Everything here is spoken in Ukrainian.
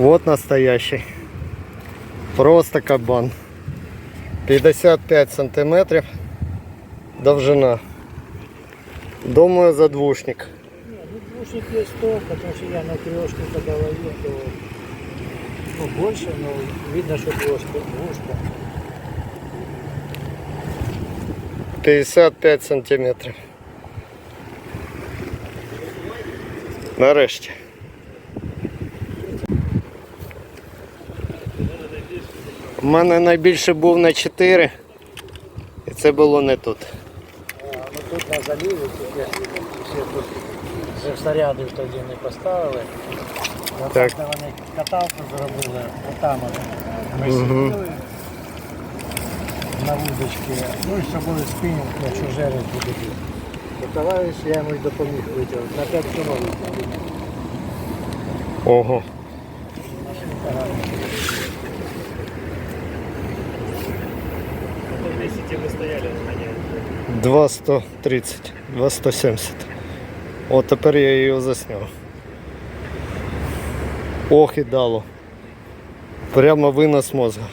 Вот настоящий. Просто кабан. 55 сантиметрів довжина. Думаю, задвушник. Не, ну двушник есть то, потому что я на трешке когда ловил, то ну, больше, но видно, что двушка. двушка. 55 сантиметрів. Нарешті. У мене найбільше був на 4. І це було не тут. А, ну тут на я ще тут снаряди тоді не поставили. Так. вони каталку зробили, отам от ми сиділи на вудочці. Ну і щоб були спінінг, якщо жерець буде. товариш, я йому й допоміг витягнути. На 5 кілометрів. Ого. Месте, вы стояли, гоняли. 2,130, 2,170. О, тепер я його засняв. Ох і дало. Прямо винос мозга.